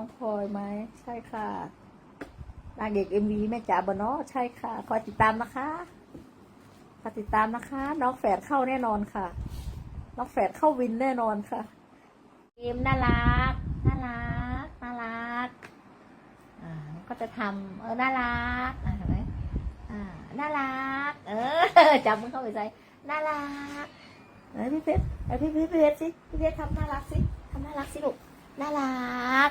องพลอยไหมใช่ค่ะนางเอกเอ็มวีแม่จ๋าบเนาะใช่ค่ะ คอยติดตามนะคะคอยติดตามนะคะ น้องแฝดเข้าแน่นอนค่ะ น้องแฝดเข้าวินแน่นอนค่ะ เกมน่ารัก น่ารัก น่ารัก อ่า ก็จะทำเออ น่ารัก อ่าเห็นไหมอ่า น่ารัก เออจำมันเข้าไปใจน่ารักเออพี่เพชรเออพี่พี่เพชรสิ พี่เพชรทำน่ารักสิทำน่ารักสิลูก น่ารัก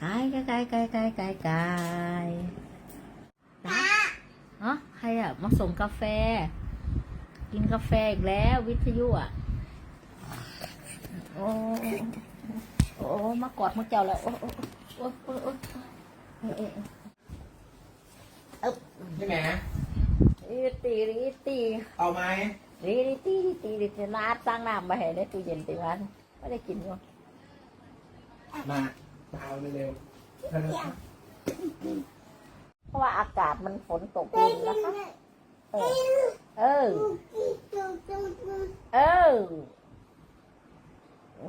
ไก่ไก่ไก่ไก่ไก่ไก่ไก่นะเนาะใครอะมาส่งกาแฟ กินกาแฟอีกแล้ว วิทยุอะ โอ้โอ้มากอดมาเจ้าแล้ว โอ้โอ้โอ้โอ้โอ้เอ๊ะเอ๊ะเอ๊ะพี่แหม่รีตีรีตีเอาไหมรีตีรีตีรีตีน้าตั้งน้ำมาให้ในตู้เย็นตีวันไม่ได้กินอยู่มา มาเอาเร็วเร็วเพราะว่าอากาศมันฝนตกดินนะคะ เออ เออ เออ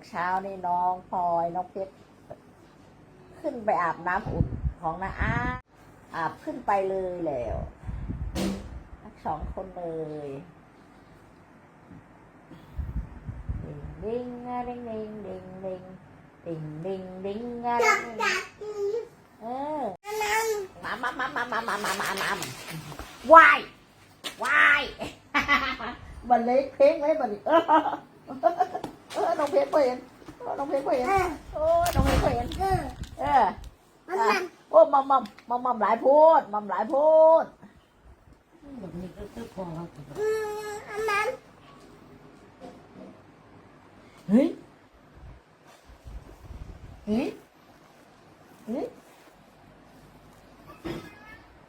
เช้านี่น้องพลอยน้องเพชรขึ้นไปอาบน้ำอุ่นของน้าอาอาบขึ้นไปเลยแล้วทั้งสองคนเลยดิงดิงดิงดิง มามามามามามาไหวไหวบันเล็กเพลงไหมบันเออน้องเพลงก็เห็นน้องเพลงก็เห็นโอ้น้องเพลงก็เห็นเออโอ้มัมมัมมัมมัมหลายพูดมัมหลายพูดอันนั้นเฮ้ยเฮ้ย